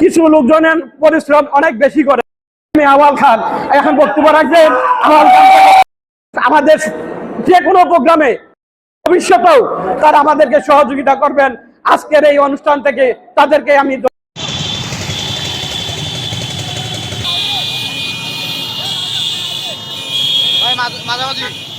কিছু লোকজনের পরিশ্রম অনেক বেশি করে। আমি আওয়াল খান। এখন বক্তব্য রাখবেন, আওয়াল খান আমাদের যে কোনো প্রোগ্রামে ভবিষ্যতেও তারা আমাদেরকে সহযোগিতা করবেন। আজকের এই অনুষ্ঠান থেকে তাদেরকে আমি মাঝামাঝি।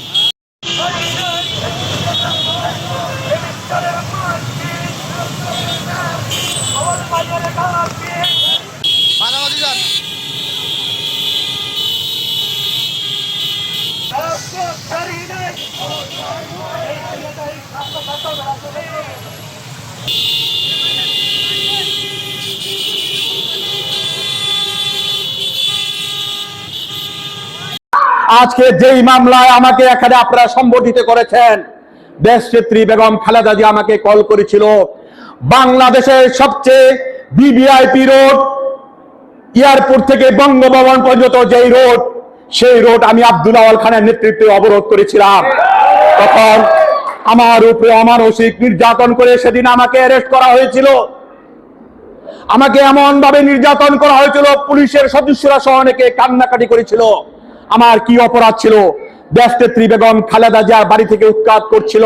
আজকে যেই মামলায় আমাকে এখানে আপনারা সম্বোধিত করেছেন, দেশনেত্রী বেগম খালেদা জি আমাকে কল করেছিল। বাংলাদেশের সবচেয়ে বিবিআইপি রোড, এয়ারপোর্ট থেকে বঙ্গভবন পর্যন্ত যেই রোড, সেই রোড আমি আব্দুল আওয়াল খানের নেতৃত্বে অবরোধ করেছিলাম। তখন আমার উপরে আমার অমানসিক নির্যাতন করে সেদিন আমাকে অ্যারেস্ট করা হয়েছিল। আমাকে এমন ভাবে নির্যাতন করা হয়েছিল, পুলিশের সদস্যরা সহ অনেকে কান্নাকাটি করেছিল। আমার কি অপরাধ ছিল? দেশনেত্রী বেগম খালেদা জিয়ার বাড়ি থেকে উৎখাত করছিল।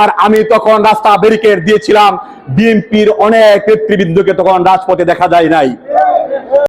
আর আমি তখন রাস্তা ব্যারিকেড দিয়েছিলাম। বিএনপির অনেক নেতৃবৃন্দকে তখন রাজপথে দেখা যায় নাই।